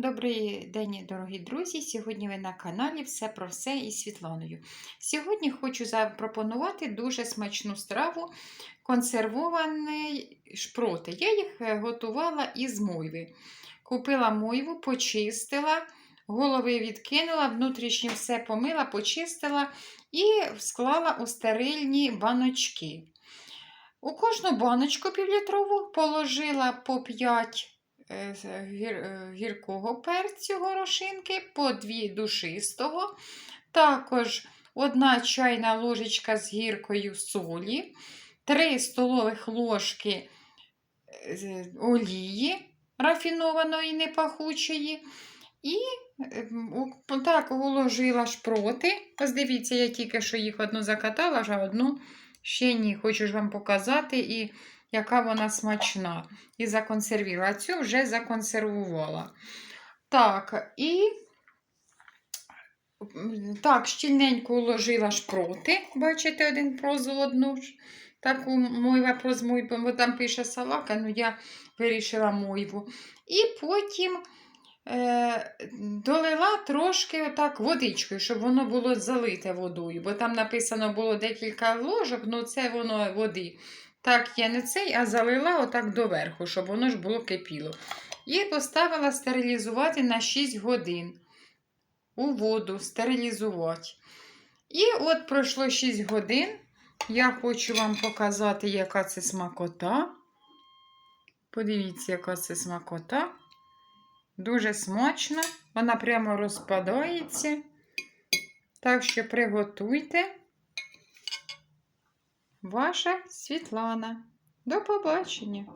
Добрий день, дорогі друзі! Сьогодні ви на каналі Все про все із Світланою. Сьогодні хочу запропонувати дуже смачну страву консервовані шпроти. Я їх е, готувала із мойви. Купила мойву, почистила, голови відкинула, внутрішнє все помила, почистила і склала у стерильні баночки. У кожну баночку півлітрову положила по 5 е, з- гір, е, гіркого перцю горошинки, по 2 душистого, також одна чайна ложечка з гіркою солі, 3 столових ложки е, олії рафінованої непахучої. І е, м, у- так уложила шпроти. Ось дивіться, я тільки що їх одну закатала, а одну ще ні. Хочу ж вам показати, і яка вона смачна. І законсервувала. А цю вже законсервувала. Так, і так, щільненько уложила шпроти. Бачите, один прозу одну ж. Таку мойва проз мойву, бо там пише салака, ну я вирішила мойву. І потім долила трошки отак водичкою, щоб воно було залите водою, бо там написано було декілька ложок, ну це воно води. Так, я не цей, а залила отак доверху, щоб воно ж було кипіло. І поставила стерилізувати на 6 годин у воду, стерилізувати. І от пройшло 6 годин. Я хочу вам показати, яка це смакота. Подивіться, яка це смакота. Дуже смачно. Вона прямо розпадається. Так що приготуйте. Ваша Світлана. До побачення!